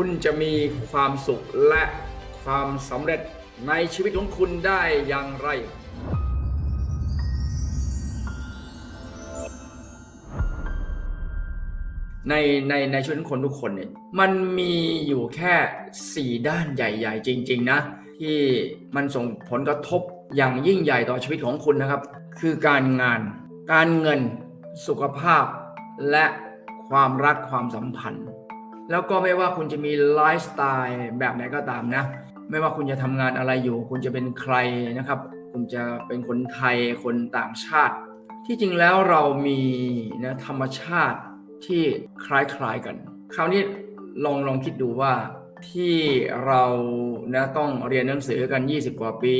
คุณจะมีความสุขและความสำเร็จในชีวิตของคุณได้อย่างไร ในในในชีวิตคนทุกคนเนี่ยมันมีอยู่แค่ 4 ด้านใหญ่ ๆ จริง ๆ นะ ที่มันส่งผลกระทบอย่างยิ่งใหญ่ต่อชีวิตของคุณนะครับ คือการงาน การเงินสุขภาพและความรักความสัมพันธ์ แล้วก็ไม่ว่าคุณจะมีไลฟ์สไตล์แบบไหนก็ตามนะ ไม่ว่าคุณจะทำงานอะไรอยู่ คุณจะเป็นใครนะครับ คุณจะเป็นคนไทยคนต่างชาติ ที่จริงแล้วเรามีนะธรรมชาติที่คล้ายๆกัน คราวนี้ลองลองคิดดูว่าที่เรานะต้องเรียนหนังสือกัน 20 กว่าปี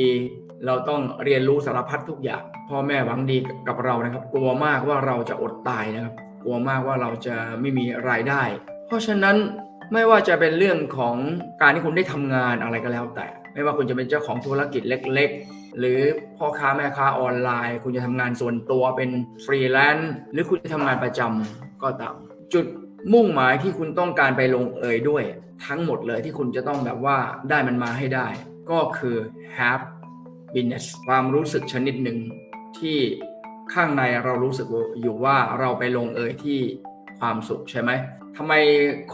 เราต้องเรียนรู้สารพัดทุกอย่าง พ่อแม่หวังดีกับเรานะครับ กลัวมากว่าเราจะอดตายนะครับ กลัวมากว่าเราจะไม่มีรายได้ เพราะฉะนั้นไม่ว่าจะเป็นเรื่องของการที่คุณได้ทำงานอะไรก็แล้วแต่ ไม่ว่าคุณจะเป็นเจ้าของธุรกิจเล็ก ๆ หรือพ่อค้าแม่ค้าออนไลน์ คุณจะทำงานส่วนตัวเป็นฟรีแลนซ์หรือคุณจะทำงานประจำก็ตามจุดมุ่งหมายที่คุณต้องการไปลงเอยด้วย ทั้งหมดเลยที่คุณจะต้องแบบว่าได้มันมาให้ได้ ก็คือ happiness ความรู้สึกชนิดหนึ่งที่ข้างในเรารู้สึกอยู่ว่าเราไปลงเอยที่ ความสุขใช่ไหมทำไม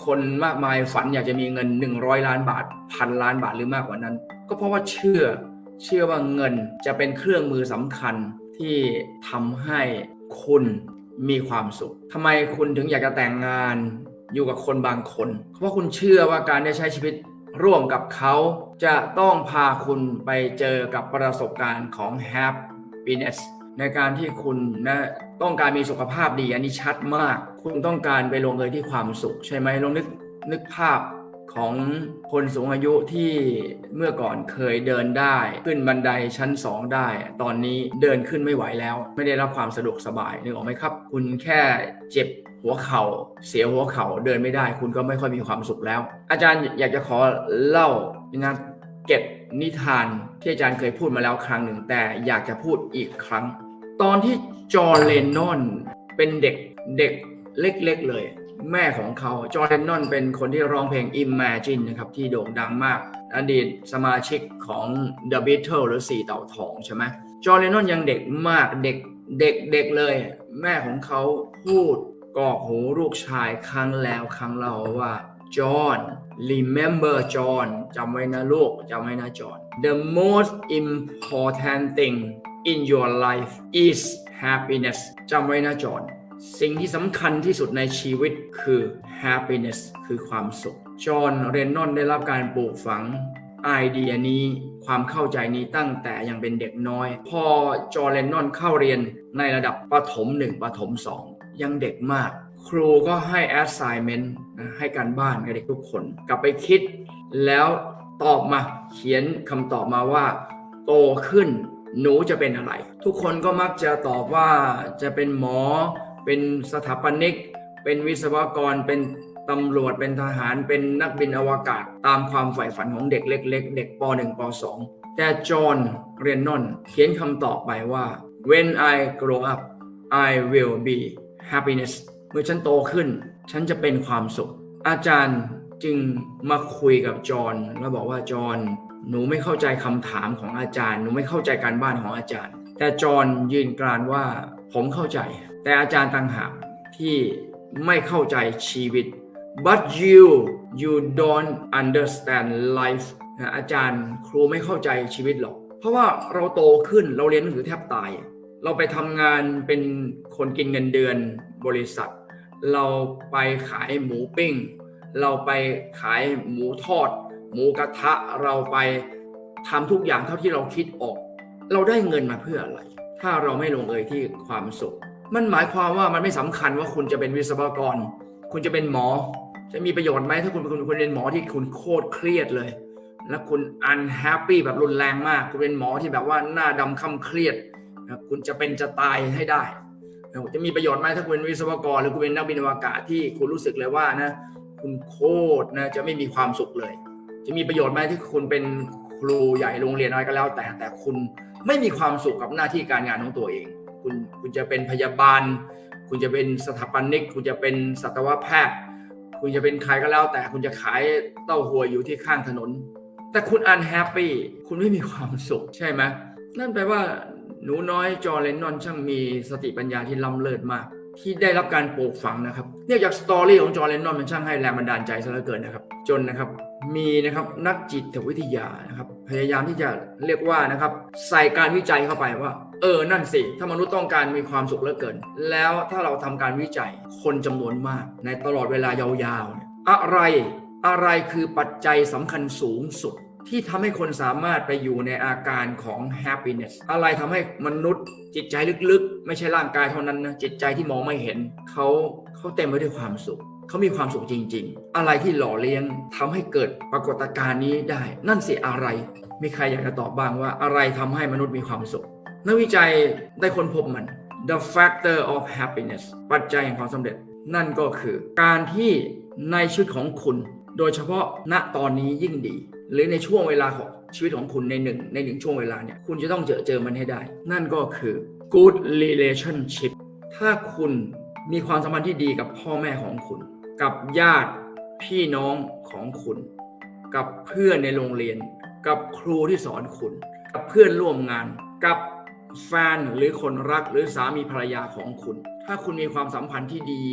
คนมากมายฝันอยากจะมีเงิน 100 ล้านบาทพันล้านบาทหรือมากกว่านั้น ก็เพราะว่าเชื่อ เชื่อว่าเงินจะเป็นเครื่องมือสำคัญที่ทำให้คุณมีความสุขทำไมคุณถึงอยากจะแต่งงานอยู่กับคนบางคน เพราะว่าคุณเชื่อว่าการได้ใช้ชีวิตร่วมกับเขาจะต้องพาคุณไปเจอกับประสบการณ์ของ happiness ในการที่คุณนะต้องการมีสุขภาพดีอันนี้ชัดมาก คุณต้องการไปลงเอยที่ความสุข ใช่ไหมลองนึกนึกภาพของคนสูงอายุที่เมื่อก่อนเคยเดินได้ ขึ้นบันไดชั้น 2 ได้ ตอนนี้เดินขึ้นไม่ไหวแล้ว ไม่ได้รับความสะดวกสบายนึกออกไหมครับ คุณแค่เจ็บหัวเขา่าเสียหัวเข่าเดินไม่ได้ คุณก็ไม่ค่อยมีความสุขแล้ว อาจารย์อยากจะขอเล่านะเก็บนิทานที่อาจารย์เคยพูดมาแล้วครั้งหนึ่งแต่อยากจะพูดอีกครั้ง ตอนที่จอร์เลนนอนเป็นเด็กเด็กเล็กๆเลย แม่ของเขาจอร์เลนนอนเป็นคนที่ร้องเพลง Imagine นะครับ ที่โด่งดังมาก อดีตสมาชิกของ The Beatles หรือสี่เต่าทองใช่ไหมจอร์เลนนอนยังเด็กมากเด็กเด็กเด็กเลย แม่ของเขาพูดกอกหูลูกชายครั้งแล้วครั้งเล่าว่าจอห์น remember จอห์นจำไว้นะลูกจำไว้นะจอห์น the most important thing in your life is happiness จำไว้นะจอห์นสิ่งที่สำคัญที่สุดในชีวิตคือ happiness คือความสุข จอห์นเรนนอนได้รับการปลูกฝังไอเดียนี้ความเข้าใจนี้ตั้งแต่ยังเป็นเด็กน้อย พอจอห์นเรนนอนเข้าเรียนในระดับประถมหนึ่งประถมสองยังเด็กมาก ครูก็ให้ assignment นะให้การบ้านกับเด็กทุกคน กลับไปคิดแล้วตอบมาเขียนคำตอบมาว่า โตขึ้น หนูจะเป็นอะไร ทุกคนก็มักจะตอบว่าจะเป็นหมอ เป็นสถาปนิก เป็นวิศวกร เป็นตำรวจ เป็นทหาร เป็นนักบินอวกาศ ตามความใฝ่ฝันของเด็กเล็ก ๆ เด็กป .1 ป .2 แต่จอห์นเรนนอนเขียนคำตอบไปว่า when I grow up I will be happiness เมื่อฉันโตขึ้น ฉันจะเป็นความสุข อาจารย์ จึงมาคุยกับจอห์นแล้วบอกว่าจอห์นหนูไม่เข้าใจคำถามของอาจารย์ หนูไม่เข้าใจการบ้านของอาจารย์ แต่จอห์นยืนกรานว่าผมเข้าใจ แต่อาจารย์ต่างหากที่ไม่เข้าใจชีวิต but you you don't understand life นะอาจารย์ครูไม่เข้าใจชีวิตหรอก เพราะว่าเราโตขึ้นเราเรียนหนังสือแทบตาย เราไปทำงานเป็นคนกินเงินเดือนบริษัท เราไปขายหมูปิ้ง เราไปขายหมูทอด หมูกระทะเราไปทำทุกอย่างเท่าที่เราคิดออก เราได้เงินมาเพื่ออะไร ถ้าเราไม่ลงเอยที่ความสุข มันหมายความว่ามันไม่สำคัญว่าคุณจะเป็นวิศวกร คุณจะเป็นหมอ จะมีประโยชน์ไหมถ้าคุณเป็นคุณเป็นหมอที่คุณโคตรเครียดเลย แล้วคุณ unhappy แบบรุนแรงมาก คุณเป็นหมอที่แบบว่าหน้าดำค่ำเครียดคุณจะเป็นจะตายให้ได้จะมีประโยชน์ไหมถ้าคุณเป็นวิศวกร หรือคุณเป็นนักบินอวกาศที่คุณรู้สึกเลยว่านะ คุณโคตรนะจะไม่มีความสุขเลย จะมีประโยชน์ไหมที่คุณเป็นครูใหญ่โรงเรียนอะไรก็แล้ว แต่แต่คุณไม่มีความสุขกับหน้าที่การงานของตัวเอง คุณคุณจะเป็นพยาบาล คุณจะเป็นสถาปนิก คุณจะเป็นสัตวแพทย์ คุณจะเป็นใครก็แล้ว แต่คุณจะขายเต้าหัวอยู่ที่ข้างถนน แต่คุณอันแฮปปี้คุณไม่มีความสุขใช่ไหมนั่นแปลว่าหนูน้อยจอร์เลนนอนช่างมีสติปัญญาที่ล้ำเลิศมาก ที่ได้รับการปลูกฝังนะครับ เนี่ยจากสตอรี่ของจอร์เลนนอนมันช่างให้แรงบันดาลใจซะเหลือเกินนะครับ จนนะครับมีนะครับนักจิตวิทยานะครับ พยายามที่จะเรียกว่านะครับ ใส่การวิจัยเข้าไปว่า เออนั่นสิ ถ้ามนุษย์ต้องการมีความสุขเหลือเกิน แล้วถ้าเราทำการวิจัยคนจำนวนมาก ในตลอดเวลายาวๆเนี่ยอะไรอะไรคือปัจจัยสำคัญสูงสุด ที่ทำให้คนสามารถไปอยู่ในอาการของ happiness อะไรทำให้มนุษย์จิตใจลึกๆ ไม่ใช่ร่างกายเท่านั้นนะ จิตใจที่มองไม่เห็น เขาเขาเต็มไปด้วยความสุข เขามีความสุขจริง ๆ อะไรที่หล่อเลี้ยงทำให้เกิดปรากฏการณ์นี้ได้ นั่นสิอะไร มีใครอยากจะตอบบ้างว่าอะไรทำให้มนุษย์มีความสุข นักวิจัยได้ค้นพบมัน the factor of happiness ปัจจัยแห่งความสำเร็จ นั่นก็คือการที่ในชีวิตของคุณ โดยเฉพาะณตอนนี้ยิ่งดี หรือในช่วงเวลาของชีวิตของคุณในหนึ่งในหนึ่งช่วงเวลาเนี่ยคุณจะต้องเจอเจอมันให้ได้ นั่นก็คือ good relationship ถ้าคุณมีความสัมพันธ์ที่ดีกับพ่อแม่ของคุณ กับญาติพี่น้องของคุณ กับเพื่อนในโรงเรียน กับครูที่สอนคุณ กับเพื่อนร่วมงาน กับแฟนหรือคนรักหรือสามีภรรยาของคุณ ถ้าคุณมีความสัมพันธ์ที่ดี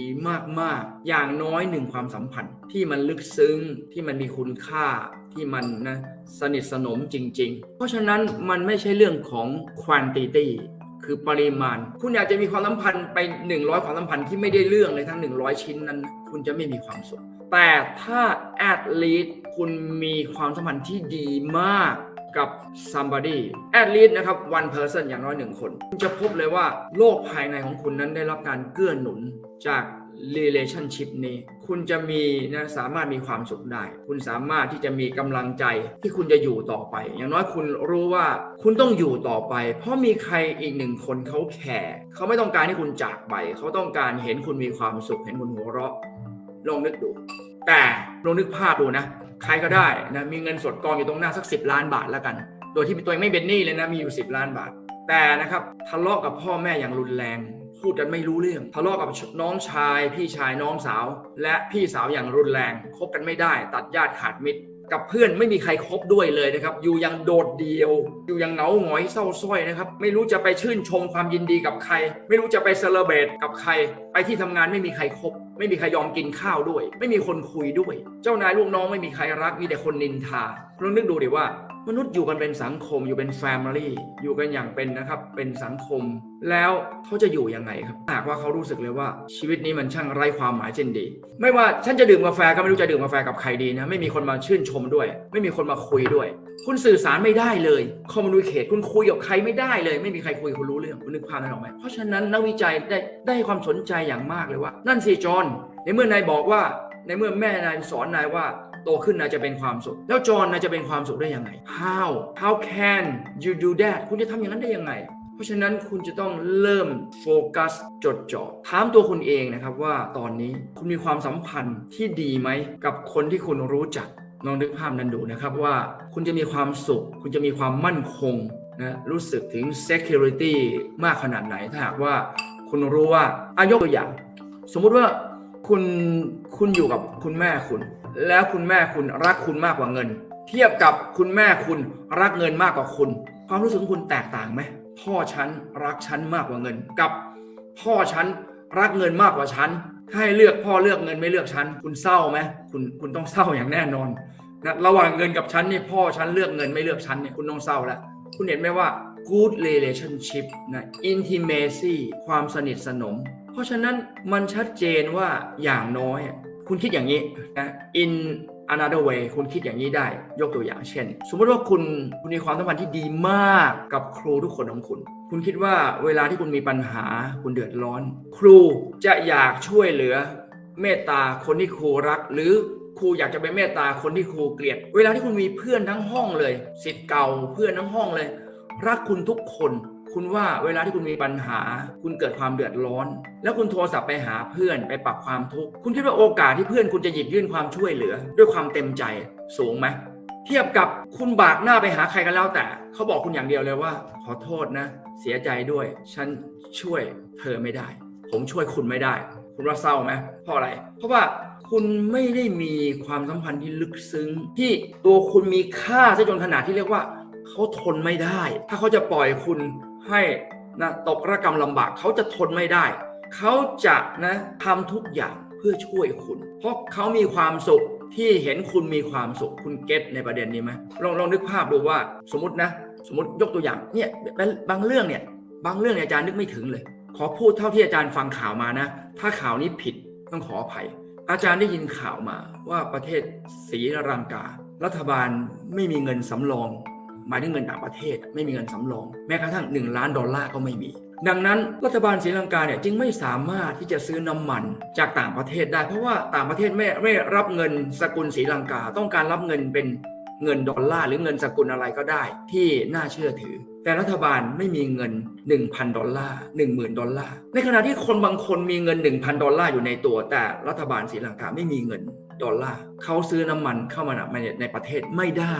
มาก ๆ อย่างน้อยหนึ่งความสัมพันธ์ที่มันลึกซึ้งที่มันมีคุณค่า ที่มันนะสนิทสนมจริง ๆ เพราะฉะนั้นมันไม่ใช่เรื่องของ quantity คือปริมาณ คุณอยากจะมีความสัมพันธ์ไป 100 ความสัมพันธ์ที่ไม่ได้เรื่องเลยทั้ง 100 ชิ้นนั้น คุณจะไม่มีความสุข แต่ถ้า at least คุณมีความสัมพันธ์ที่ดีมากกับ somebody at least นะครับ one person อย่างน้อยหนึ่งคน คุณจะพบเลยว่าโลกภายในของคุณนั้นได้รับการเกื้อหนุนจาก relationship นี้ คุณจะมีนะสามารถมีความสุขได้ คุณสามารถที่จะมีกำลังใจที่คุณจะอยู่ต่อไป อย่างน้อยคุณรู้ว่าคุณต้องอยู่ต่อไป เพราะมีใครอีกหนึ่งคนเขาแคร์เขาไม่ต้องการให้คุณจากไป เขาต้องการเห็นคุณมีความสุข เห็นคุณหัวเราะลองนึกดู แต่ลองนึกภาพดูนะ ใครก็ได้นะมีเงินสดกองอยู่ตรงหน้าสัก 10 ล้านบาทแล้วกัน โดยที่ตัวเองไม่เป็นหนี้เลยนะมีอยู่ 10 ล้านบาท แต่นะครับทะเลาะกับพ่อแม่อย่างรุนแรง พูดกันไม่รู้เรื่องทะเลาะกับน้องชาย พี่ชายน้องสาว และพี่สาวอย่างรุนแรงคบกันไม่ได้ ตัดญาติขาดมิตรกับเพื่อนไม่มีใครคบด้วยเลยนะครับ อยู่อยังโดดเดียว อยู่อยังเหงาหงอยเศร้าส้อยนะครับ ไม่รู้จะไปชื่นชมความยินดีกับใคร ไม่รู้จะไปเซเลบรตกับใคร ไปที่ทำงานไม่มีใครคบไม่มีใครยอมกินข้าวด้วย ไม่มีคนคุยด้วย เจ้านายลูกน้องไม่มีใครรัก มีแต่คนนินทาลองนึกดูดิว่า มนุษย์อยู่กันเป็นสังคมอยู่เป็นแฟมิลี่อยู่กันอย่างเป็นนะครับเป็นสังคม แล้วเขาจะอยู่ยังไงครับหากว่าเขารู้สึกเลยว่าชีวิตนี้มันช่างไร้ความหมายเช่นดี ไม่ว่าฉันจะดื่มกาแฟก็ไม่รู้จะดื่มกาแฟกับใครดีนะไม่มีคนมาชื่นชมด้วย ไม่มีคนมาคุยด้วย คุณสื่อสารไม่ได้เลยคอมมูนิเคตคุณคุยกับใครไม่ได้เลย ไม่มีใครคุยคุณรู้เรื่องคุณนึกภาพนั้นออกไหมเพราะฉะนั้นนักวิจัยได้ได้ความสนใจอย่างมากเลยว่า นั่นสิจอนในเมื่อนายบอกว่าในเมื่อแม่นายสอนนายว่า โตขึ้นนายจะเป็นความสุข แล้วจอห์นนายจะเป็นความสุขได้ยังไง how how can you do that คุณจะทำอย่างนั้นได้ยังไงเพราะฉะนั้นคุณจะต้องเริ่มโฟกัสจดจ่อถามตัวคุณเองนะครับว่าตอนนี้คุณมีความสัมพันธ์ที่ดีไหมกับคนที่คุณรู้จักลองนึกภาพนั้นดูนะครับว่าคุณจะมีความสุข คุณจะมีความมั่นคงนะรู้สึกถึง security มากขนาดไหนถ้าหากว่าคุณรู้ว่าอายกตัวอย่าง สมมุติว่า คุณคุณอยู่กับคุณแม่คุณ แล้วคุณแม่คุณรักคุณมากกว่าเงิน เทียบกับคุณแม่คุณรักเงินมากกว่าคุณ ความรู้สึกของคุณแตกต่างไหมพ่อฉันรักฉันมากกว่าเงินกับพ่อฉันรักเงินมากกว่าฉันให้เลือกพ่อเลือกเงินไม่เลือกฉันคุณเศร้าไหมคุณคุณต้องเศร้าอย่างแน่นอนนะระหว่างเงินกับฉันนี่พ่อฉันเลือกเงินไม่เลือกฉันเนี่ยคุณต้องเศร้าแล้ว คุณเห็นไหมว่า good relationship นะ intimacy ความสนิทสนม เพราะฉะนั้นมันชัดเจนว่าอย่างน้อย คุณคิดอย่างนี้นะ in another way คุณคิดอย่างนี้ได้ ยกตัวอย่างเช่น สมมติว่าคุณคุณมีความสัมพันธ์ที่ดีมากกับครูทุกคนของคุณ คุณคิดว่าเวลาที่คุณมีปัญหาคุณเดือดร้อน ครูจะอยากช่วยเหลือเมตตาคนที่ครูรัก หรือครูอยากจะไปเมตตาคนที่ครูเกลียด เวลาที่คุณมีเพื่อนทั้งห้องเลยสิทธิ์เก่าเพื่อนทั้งห้องเลย รักคุณทุกคน คุณว่าเวลาที่คุณมีปัญหา คุณเกิดความเดือดร้อน แล้วคุณโทรศัพท์ไปหาเพื่อนไปปรับความทุกข์คุณคิดว่าโอกาสที่เพื่อนคุณจะหยิบยื่นความช่วยเหลือ ด้วยความเต็มใจสูงไหมเทียบกับคุณบากหน้าไปหาใครกันแล้วแต่ เขาบอกคุณอย่างเดียวเลยว่า ขอโทษนะ เสียใจด้วย ฉันช่วยเธอไม่ได้ ผมช่วยคุณไม่ได้ คุณคุณว่าเศร้าไหมเพราะอะไร เพราะว่าคุณไม่ได้มีความสัมพันธ์ที่ลึกซึ้ง ที่ตัวคุณมีค่าซะจนขนาดที่เรียกว่า เขาทนไม่ได้ ถ้าเขาจะปล่อยคุณ ให้นะตกระกรรมลำบากเขาจะทนไม่ได้ เขาจะนะทำทุกอย่างเพื่อช่วยคุณ เพราะเขามีความสุขที่เห็นคุณมีความสุขคุณเก็ตในประเด็นนี้ไหมลองลองนึกภาพดูว่าสมมตินะ สมมติยกตัวอย่างเนี่ยบางเรื่องเนี่ยบางเรื่องเนี่ยอาจารย์นึกไม่ถึงเลย ขอพูดเท่าที่อาจารย์ฟังข่าวมานะ ถ้าข่าวนี้ผิดต้องขออภัย อาจารย์ได้ยินข่าวมาว่าประเทศศรีลังกา รัฐบาลไม่มีเงินสำรอง หมายถึงเงินต่างประเทศไม่มีเงินสำรอง แม้กระทั่ง 1 ล้านดอลลาร์ก็ไม่มี ดังนั้นรัฐบาลศรีลังกาเนี่ยจึงไม่สามารถที่จะซื้อน้ำมันจากต่างประเทศได้ เพราะว่าต่างประเทศไม่ไม่รับเงินสกุลศรีลังกา ต้องการรับเงินเป็นเงินดอลลาร์หรือเงินสกุลอะไรก็ได้ ที่น่าเชื่อถือ แต่รัฐบาลไม่มีเงิน 1,000 ดอลลาร์10,000 ดอลลาร์ ในขณะที่คนบางคนมีเงิน 1,000 ดอลลาร์อยู่ในตัว แต่รัฐบาลศรีลังกาไม่มีเงินดอลลาร์เขาซื้อน้ำมันเข้ามาในประเทศไม่ได้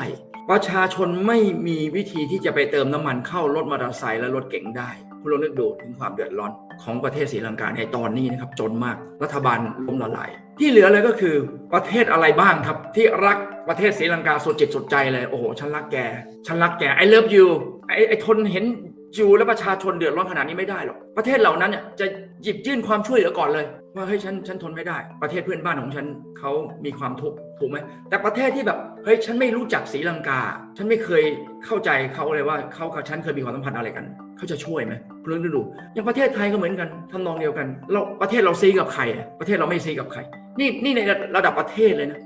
ประชาชนไม่มีวิธีที่จะไปเติมน้ำมันเข้ารถมอเตอร์ไซค์และรถเก๋งได้ คุณลองนึกดูถึงความเดือดร้อนของประเทศศรีลังกาในตอนนี้นะครับจนมากรัฐบาลล้มละลายที่เหลือเลยก็คือประเทศอะไรบ้างครับ ที่รักประเทศศรีลังกาสุดจิตสุดใจเลย โอ้โห ฉันรักแก ฉันรักแกไอเลิฟยูไอไอทนเห็น อยู่และประชาชนเดือดร้อนขนาดนี้ไม่ได้หรอก ประเทศเหล่านั้นเนี่ยจะหยิบยื่นความช่วยเหลือก่อนเลย ว่าเฮ้ยฉันฉันทนไม่ได้ ประเทศเพื่อนบ้านของฉันเขามีความทุกข์ถูกไหมแต่ประเทศที่แบบเฮ้ยฉันไม่รู้จักศรีลังกา ฉันไม่เคยเข้าใจเขาเลยว่าเขากับฉันเคยมีความสัมพันธ์อะไรกันเขาจะช่วยไหมคุณลองดูอย่างประเทศไทยก็เหมือนกันทำนองเดียวกัน เราประเทศเราซีกับใครประเทศเราไม่ซีกับใคร นี่นี่ในระดับประเทศเลยนะ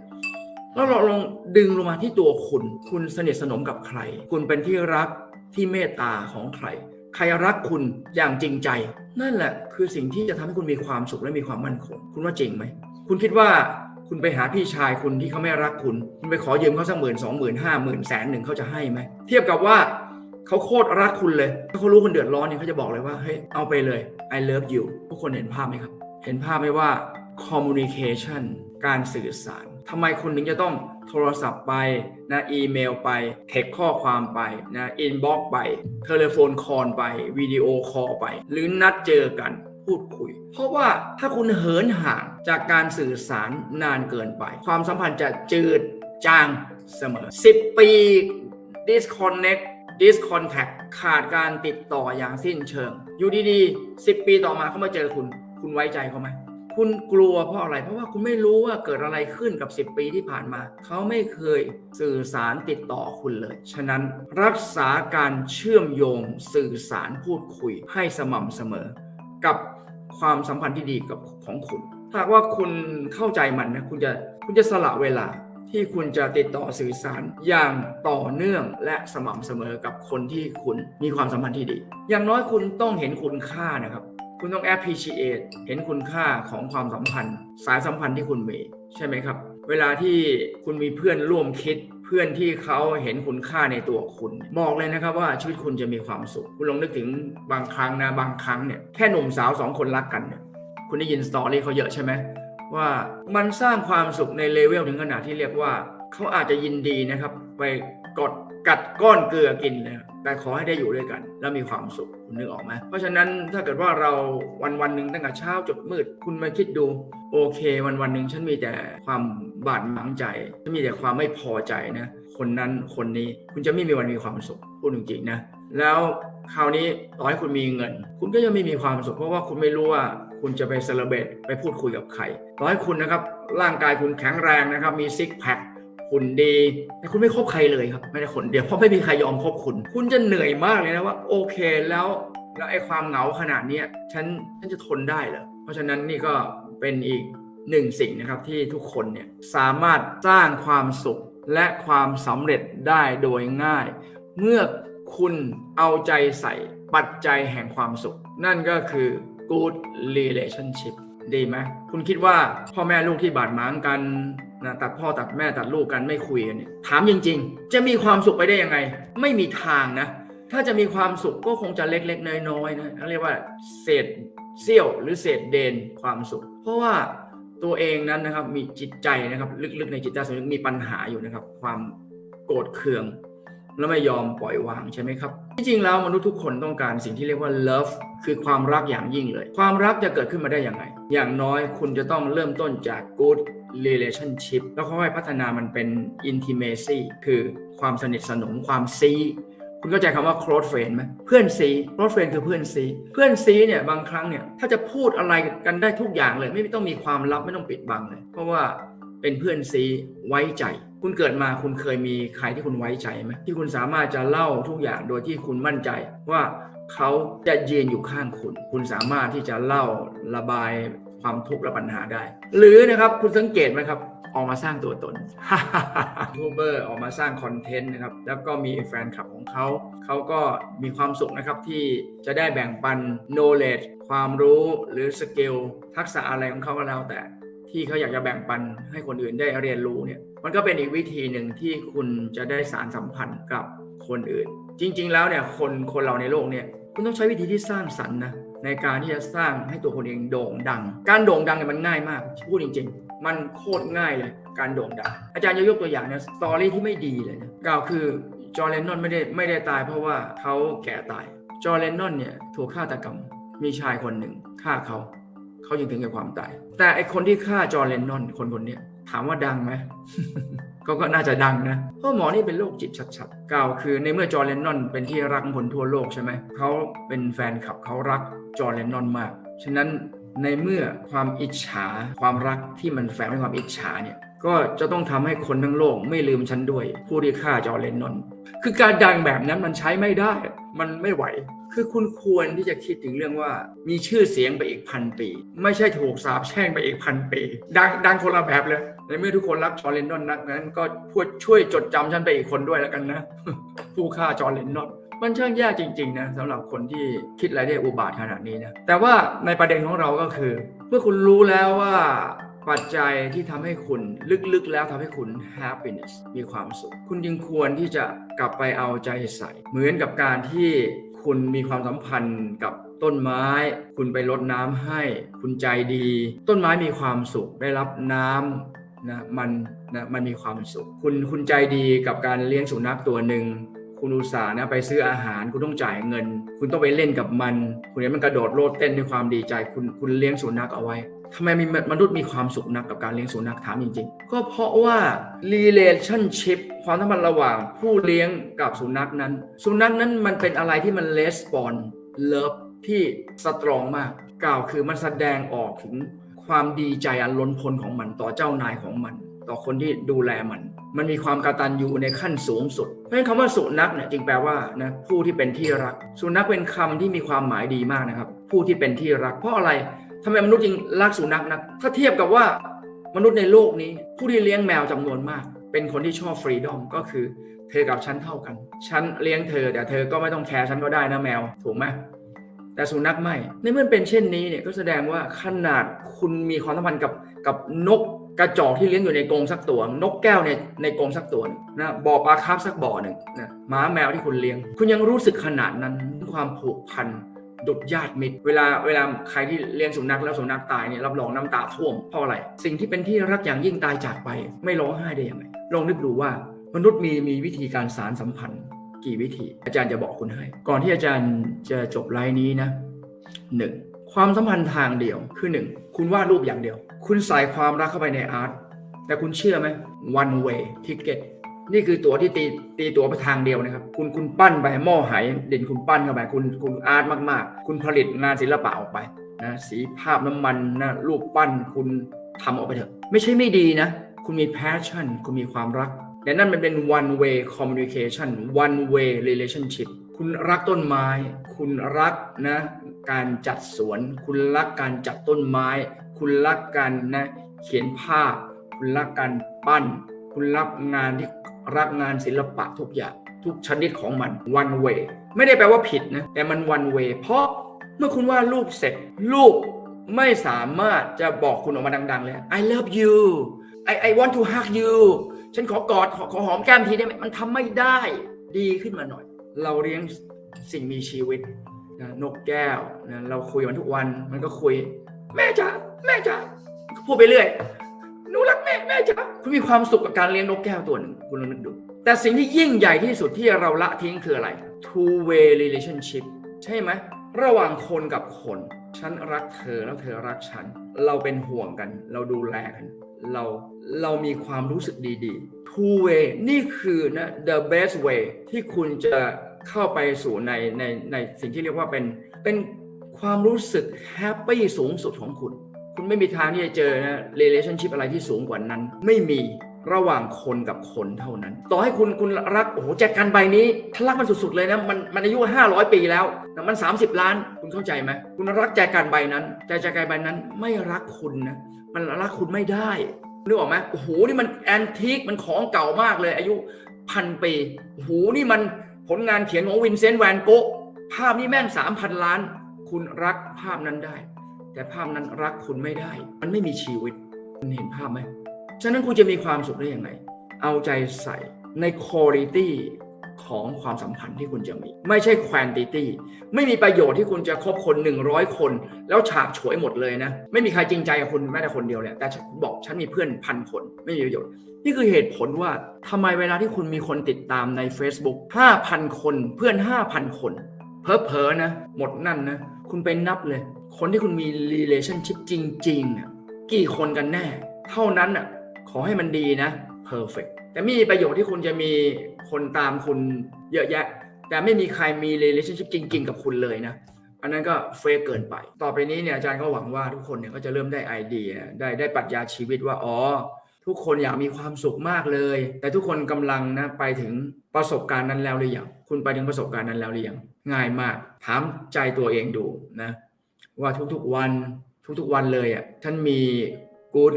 แล้วเราลองดึงลงมาที่ตัวคุณ คุณสนิทสนมกับใคร คุณเป็นที่รัก ที่เมตตาของใคร ใครรักคุณอย่างจริงใจ นั่นแหละคือสิ่งที่จะทำให้คุณมีความสุขและมีความมั่นคง คุณว่าจริงไหม คุณคิดว่าคุณไปหาพี่ชายคุณที่เขาไม่รักคุณ คุณไปขอยืมเขาสักหมื่นสองหมื่นห้าหมื่นแสนหนึ่งเขาจะให้ไหม เทียบกับว่าเขาโคตรรักคุณเลย ถ้าเขารู้คุณเดือดร้อนเนี่ยเขาจะบอกเลยว่า เฮ้ย เอาไปเลย I love you ทุกคนเห็นภาพไหมครับ เห็นภาพไหมว่า communication การสื่อสาร ทำไมคุณถึงจะต้องโทรศัพท์ไปนะอีเมลไปเทคข้อความไปนะอินบ็อกไปเทเลโฟนคอลไปวิดีโอคอลไป หรือนัดเจอกันพูดคุย เพราะว่าถ้าคุณเหินห่างจากการสื่อสารนานเกินไป ความสัมพันธ์จะจืดจางเสมอ 10 ปี disconnect discontact ขาดการติดต่ออย่างสิ้นเชิง อยู่ดีๆ 10 ปีต่อมาเขามาเจอคุณ คุณไว้ใจเขาไหม คุณกลัวเพราะอะไร เพราะว่าคุณไม่รู้ว่าเกิดอะไรขึ้นกับ 10 ปีที่ผ่านมา เขาไม่เคยสื่อสารติดต่อคุณเลย ฉะนั้นรักษาการเชื่อมโยงสื่อสารพูดคุยให้สม่ำเสมอ กับความสัมพันธ์ที่ดีกับของคุณ หากว่าคุณเข้าใจมันนะคุณจะคุณจะสละเวลาที่คุณจะติดต่อสื่อสารอย่างต่อเนื่องและสม่ำเสมอกับคนที่คุณมีความสัมพันธ์ที่ดี อย่างน้อยคุณต้องเห็นคุณค่านะครับ คุณต้อง appreciate เห็นคุณค่าของความสัมพันธ์ สายสัมพันธ์ที่คุณมีใช่ไหมครับ เวลาที่คุณมีเพื่อนร่วมคิดเพื่อนที่เขาเห็นคุณค่าในตัวคุณ บอกเลยนะครับว่าชีวิตคุณจะมีความสุข คุณลองนึกถึงบางครั้งนะบางครั้งเนี่ยแค่หนุ่มสาวสองคนรักกันเนี่ยคุณได้ยินสตอรี่เขาเยอะใช่ไหมว่ามันสร้างความสุขในเลเวลถึงขนาดที่เรียกว่า เขาอาจจะยินดีนะครับ ไปกด กัดก้อนเกลือกินเลยแต่ขอให้ได้อยู่ด้วยกัน แล้วมีความสุขคุณนึกออกไหมเพราะฉะนั้นถ้าเกิดว่าเราวันวันหนึ่งตั้งแต่เช้าจดมืด คุณมาคิดดู โอเค วันวันหนึ่งฉันมีแต่ความบาดหมางใจฉันมีแต่ความไม่พอใจนะ คนนั้นคนนี้คุณจะไม่มีวันมีความสุขพูดจริงๆนะแล้วคราวนี้ต่อให้คุณมีเงิน คุณก็ยังไม่มีความสุขเพราะว่าคุณไม่รู้ว่าคุณจะไปเซเลเบตไปพูดคุยกับใครต่อให้คุณนะครับร่างกายคุณแข็งแรงนะครับมีซิกแพค หุ่นดี แต่คุณไม่คบใครเลยครับ ไม่ได้คนเดียวเพราะไม่มีใครยอมคบคุณ คุณจะเหนื่อยมากเลยนะว่าโอเคแล้วแล้วไอ้ความเหงาขนาดนี้ฉันฉันจะทนได้เหรอเพราะฉะนั้นนี่ก็เป็นอีกหนึ่งสิ่งนะครับที่ทุกคนเนี่ยสามารถสร้างความสุขและความสำเร็จได้โดยง่าย เมื่อคุณเอาใจใส่ปัจจัยแห่งความสุข นั่นก็คือ good relationship ดีไหมคุณคิดว่าพ่อแม่ลูกที่บาดหมางกันนะตัดพ่อตัดแม่ตัดลูกกันไม่คุยกันเนี่ยถามจริง ๆ จะมีความสุขไปได้ยังไง ไม่มีทางนะ ถ้าจะมีความสุขก็คงจะเล็กๆ น้อยๆนะเรียกว่าเศษเสี้ยวหรือเศษเดนความสุข เพราะว่าตัวเองนั้นนะครับมีจิตใจนะครับ ลึกๆในจิตใต้สำนึกมีปัญหาอยู่นะครับ ความโกรธเคือง แล้วไม่ยอมปล่อยวางใช่ไหมครับ ที่จริงแล้วมนุษย์ทุกคนต้องการสิ่งที่เรียกว่า love คือความรักอย่างยิ่งเลย ความรักจะเกิดขึ้นมาได้อยังไงอย่างน้อยคุณจะต้องเริ่มต้นจาก good relationship แล้วค่อยพัฒนามันเป็น intimacy คือความสนิทสนมความซีคุณเข้าใจคำว่า close friend ไหมเพื่อนซี close friend คือเพื่อนซี เพื่อนซีเนี่ยบางครั้งเนี่ยถ้าจะพูดอะไรกันได้ทุกอย่างเลย ไม่ต้องมีความลับไม่ต้องปิดบังเลย เพราะว่า เป็นเพื่อนซีไว้ใจ คุณเกิดมาคุณเคยมีใครที่คุณไว้ใจไหมที่คุณสามารถจะเล่าทุกอย่างโดยที่คุณมั่นใจว่าเขาจะยืนอยู่ข้างคุณ คุณสามารถที่จะเล่าระบายความทุกข์และปัญหาได้ หรือนะครับคุณสังเกตไหมครับออกมาสร้างตัวตนยูทูบเบอร์ออกมาสร้างคอนเทนต์นะครับ แล้วก็มีแฟนคลับของเขา เขาก็มีความสุขนะครับที่จะได้แบ่งปัน knowledge ความรู้หรือสกิลทักษะอะไรของเขาก็แล้วแต่ ที่เขาอยากจะแบ่งปันให้คนอื่นได้เรียนรู้เนี่ยมันก็เป็นอีกวิธีหนึ่งที่คุณจะได้สารสัมพันธ์กับคนอื่น จริง ๆ แล้วเนี่ยคนคนเราในโลกเนี่ยคุณต้องใช้วิธีที่สร้างสรรค์นะในการที่จะสร้างให้ตัวคนเองโด่งดัง การโด่งดังเนี่ยมันง่ายมากพูดจริง ๆ มันโคตรง่ายเลยการโด่งดัง อาจารย์จะยกตัวอย่างนะสตอรี่ที่ไม่ดีเลยนะกล่าวคือจอร์แดนนอนไม่ได้ไม่ได้ตายเพราะว่าเขาแก่ตายจอร์แดนนอนเนี่ยถูกฆาตกรรมมีชายคนหนึ่งฆ่าเขา เขายังถึงกับความตาย แต่ไอคนที่ฆ่าจอร์แดนนอนคนคนนี้ถามว่าดังไหมเขาก็น่าจะดังนะ เพราะหมอนี่เป็นโรคจิตชัดๆ กล่าวคือในเมื่อจอร์แดนนอนเป็นที่รักคนทั่วโลกใช่ไหม เขาเป็นแฟนคลับเขารักจอร์แดนนอนมาก ฉะนั้นในเมื่อความอิจฉาความรักที่มันแฝงด้วยความอิจฉาเนี่ย ก็จะต้องทำให้คนทั้งโลกไม่ลืมฉันด้วย ผู้ที่ฆ่าจอร์แดนนอนคือการดังแบบนั้นมันใช้ไม่ได้ มันไม่ไหว คือคุณควรที่จะคิดถึงเรื่องว่า มีชื่อเสียงไปอีกพันปี ไม่ใช่ถูกสาปแช่งไปอีกพันปี ดังดังคนละแบบเลยในเมื่อทุกคนรักจอร์แดนนอนนักนั้น ก็พูดช่วยจดจำฉันไปอีกคนด้วยแล้วกันนะ ผู้ฆ่าจอร์แดนนอนมันช่างยากจริงๆนะสำหรับคนที่คิดอะไรได้อุบาทขนาดนี้นะแต่ว่าในประเด็นของเราก็คือ เมื่อคุณรู้แล้วว่า ปัจจัยที่ทำให้คุณลึกๆ แล้วทำให้คุณ happiness มีความสุข คุณจึงควรที่จะกลับไปเอาใจใส่ เหมือนกับการที่คุณมีความสัมพันธ์กับต้นไม้ คุณไปรดน้ำให้ คุณใจดี ต้นไม้มีความสุขได้รับน้ำนะมันนะมันมีความสุข คุณคุณใจดีกับการเลี้ยงสุนัขตัวหนึ่งคุณอุตส่าห์นะไปซื้ออาหารคุณต้องจ่ายเงิน คุณต้องไปเล่นกับมัน คุณเห็นมันกระโดดโลดเต้นด้วยความดีใจ คุณคุณเลี้ยงสุนัขเอาไว้ ทำไมมีมนุษย์มีความสุขนักกับการเลี้ยงสุนัขถามจริงๆ ก็เพราะว่า relationship ความสัมพันธ์ระหว่างผู้เลี้ยงกับสุนัขนั้น สุนัขนั้นมันเป็นอะไรที่มัน respond love ที่สตรองมาก กล่าวคือมันแสดงออกถึงความดีใจอันล้นพ้นของมันต่อเจ้านายของมัน ต่อคนที่ดูแลมัน มันมีความกตัญญูในขั้นสูงสุด เพราะฉะนั้นคำว่าสุนัขเนี่ยจึงแปลว่านะผู้ที่เป็นที่รัก สุนัขเป็นคำที่มีความหมายดีมากนะครับ ผู้ที่เป็นที่รัก เพราะอะไร ทำไมมนุษย์จึงรักสุนัขนัก ถ้าเทียบกับว่ามนุษย์ในโลกนี้ ผู้ที่เลี้ยงแมวจำนวนมาก เป็นคนที่ชอบฟรีดอมก็คือ เธอกับฉันเท่ากันฉันเลี้ยงเธอแต่เธอก็ไม่ต้องแคร์ฉันก็ได้นะแมวถูกไหมแต่สุนัขไม่ในเมื่อเป็นเช่นนี้เนี่ยก็แสดงว่าขนาดคุณมีความสัมพันธ์กับกับนกกระจอกที่เลี้ยงอยู่ในกรงสักตัวนกแก้วในในกรงสักตัวหนึ่งนะบ่อปลาคาร์ฟสักบ่อหนึ่งนะหมาแมวที่คุณเลี้ยง คุณยังรู้สึกขนาดนั้นความผูกพัน ดุดญาติมิตรเวลาเวลาใครที่เลี้ยงสุนัขแล้วสุนัขตายเนี่ยรับรองน้ำตาท่วมเพราะอะไร สิ่งที่เป็นที่รักอย่างยิ่งตายจากไป ไม่ร้องไห้ได้ยังไงลองนึกดูว่ามนุษย์มีมีวิธีการสารสัมพันธ์ กี่วิธี อาจารย์จะบอกคุณให้ ก่อนที่อาจารย์จะจบไลน์นี้นะหนึ่งความสัมพันธ์ทางเดียวคือหนึ่งคุณวาดรูปอย่างเดียว คุณใส่ความรักเข้าไปในอาร์ตแต่คุณเชื่อไหม one way ticket นี่คือตั๋วที่ตีตีตั๋วไปทางเดียวนะครับ คุณคุณปั้นไปหม้อไหเด่นคุณปั้นเข้าไปคุณคุณอาร์ตมากๆ คุณผลิตงานศิลปะออกไปนะสีภาพน้ำมันนะรูปปั้นคุณทำออกไปเถอะ ไม่ใช่ไม่ดีนะ คุณมี passion คุณมีความรักแต่นั่นมันเป็น one way communication one way relationship คุณรักต้นไม้ คุณรักนะการจัดสวน คุณรักการจัดต้นไม้ คุณรักการนะเขียนภาพ คุณรักการปั้น คุณรักงานที่ รักงานศิลปะทุกอย่างทุกชนิดของมัน one way ไม่ได้แปลว่าผิดนะ แต่มัน one way เพราะเมื่อคุณวาดรูปเสร็จรูปไม่สามารถจะบอกคุณออกมาดัง ๆ เลย I love you I I want to hug you ฉันขอกอดขอขอหอมแก้มทีได้ไหมมันทำไม่ได้ดีขึ้นมาหน่อย เราเลี้ยงสิ่งมีชีวิตนะนกแก้วนะเราคุยกับมันทุกวันมันก็คุย แม่จ๋าแม่จ๋าพูดไปเรื่อย หนูรักแม่แม่จ๋าคุณมีความสุขกับการเลี้ยงนกแก้วตัวหนึ่งคุณลองนึกดู แต่สิ่งที่ยิ่งใหญ่ที่สุดที่เราละทิ้งคืออะไร two way relationship ใช่ไหมระหว่างคนกับคน ฉันรักเธอแล้วเธอรักฉัน เราเป็นห่วงกัน เราดูแลกัน เราเรามีความรู้สึกดีๆ two way นี่คือนะ the best way ที่คุณจะเข้าไปสู่ในในในสิ่งที่เรียกว่าเป็นเป็นความรู้สึกแฮปปี้สูงสุดของคุณ คุณไม่มีทางที่จะเจอนะ relationship อะไรที่สูงกว่านั้น ไม่มีระหว่างคนกับคนเท่านั้น ต่อให้คุณคุณรัก โอ้โหแจกันใบนี้ถ้ารักมันสุดๆเลยนะ มันมันอายุ 500 ปีแล้วแต่มัน 30 ล้าน คุณเข้าใจไหมคุณรักแจกันใบนั้น แต่แจกันใบนั้นไม่รักคุณนะ มันรักคุณไม่ได้นึกออกไหมโอ้โหนี่มันแอนทิกมันของเก่ามากเลย อายุพันปีโอ้โหนี่มันผลงานเขียนของวินเซนต์แวนโกะภาพนี้แม่ง3,000 ล้าน คุณรักภาพนั้นได้ แต่ภาพนั้นรักคุณไม่ได้ มันไม่มีชีวิตคุณเห็นภาพไหมฉะนั้นคุณจะมีความสุขได้ยังไง เอาใจใส่ในคุณภาพของความสัมพันธ์ที่คุณจะมี ไม่ใช่ quantity ไม่มีประโยชน์ที่คุณจะคบคน 100 คน แล้วฉาบฉวยหมดเลยนะ ไม่มีใครจริงใจกับคุณแม้แต่คนเดียวเลยแต่ฉันบอกฉันมีเพื่อนพันคน ไม่มีประโยชน์ นี่คือเหตุผลว่าทำไมเวลาที่คุณมีคนติดตามใน Facebook 5,000 คน เพื่อน 5,000 คน เพอๆนะ หมดนั่นนะ คุณไปนับเลย คนที่คุณมี relationship จริงๆน่ะกี่คนกันแน่ เท่านั้นน่ะขอให้มันดีนะ perfect แต่ไม่มีประโยชน์ที่คุณจะมีคนตามคุณเยอะแยะ แต่ไม่มีใครมี relationship จริง ๆ กับคุณเลยนะอันนั้นก็เฟกเกินไป ต่อไปนี้เนี่ยอาจารย์ก็หวังว่าทุกคนเนี่ยก็จะเริ่มได้ไอเดียได้ได้ปรัชญาชีวิตว่าอ๋อทุกคนอยากมีความสุขมากเลย แต่ทุกคนกำลังนะไปถึงประสบการณ์นั้นแล้วหรือยังคุณไปถึงประสบการณ์นั้นแล้วหรือยังง่ายมาก ถามใจตัวเองดูนะ ว่าทุกๆวันทุกๆวันเลยอะท่านมี good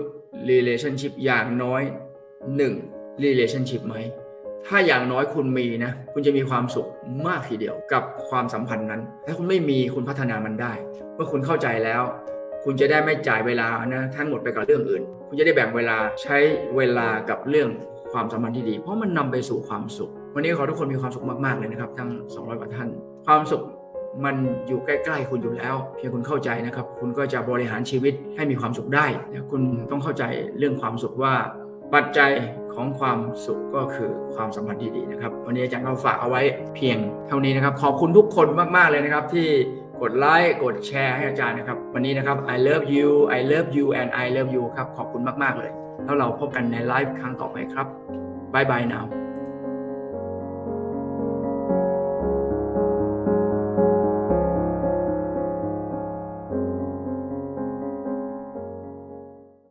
relationship อย่างน้อยหนึ่ง relationship ไหม ถ้าอย่างน้อยคุณมีนะ คุณจะมีความสุขมากทีเดียวกับความสัมพันธ์นั้น ถ้าคุณไม่มีคุณพัฒนามันได้ เมื่อคุณเข้าใจแล้ว คุณจะได้ไม่จ่ายเวลานะทั้งหมดไปกับเรื่องอื่น คุณจะได้แบ่งเวลาใช้เวลากับเรื่องความสัมพันธ์ที่ดี เพราะมันนำไปสู่ความสุข วันนี้ขอทุกคนมีความสุขมากๆเลยนะครับ ทั้ง 200กว่าท่าน ความสุข มันอยู่ใกล้ๆคุณอยู่แล้ว เพียงคุณเข้าใจนะครับ คุณก็จะบริหารชีวิตให้มีความสุขได้คุณต้องเข้าใจเรื่องความสุขว่า ปัจจัยของความสุขก็คือความสัมพันธ์ที่ดีนะครับ วันนี้อาจารย์ก็ฝากเอาไว้เพียงเท่านี้นะครับ ขอบคุณทุกคนมากๆเลยนะครับ ที่กดไลค์กดแชร์ให้อาจารย์นะครับ วันนี้นะครับ I love you I love you and I love you ครับขอบคุณมากๆเลย แล้วเราพบกันในไลฟ์ครั้งต่อไปครับบายบาย now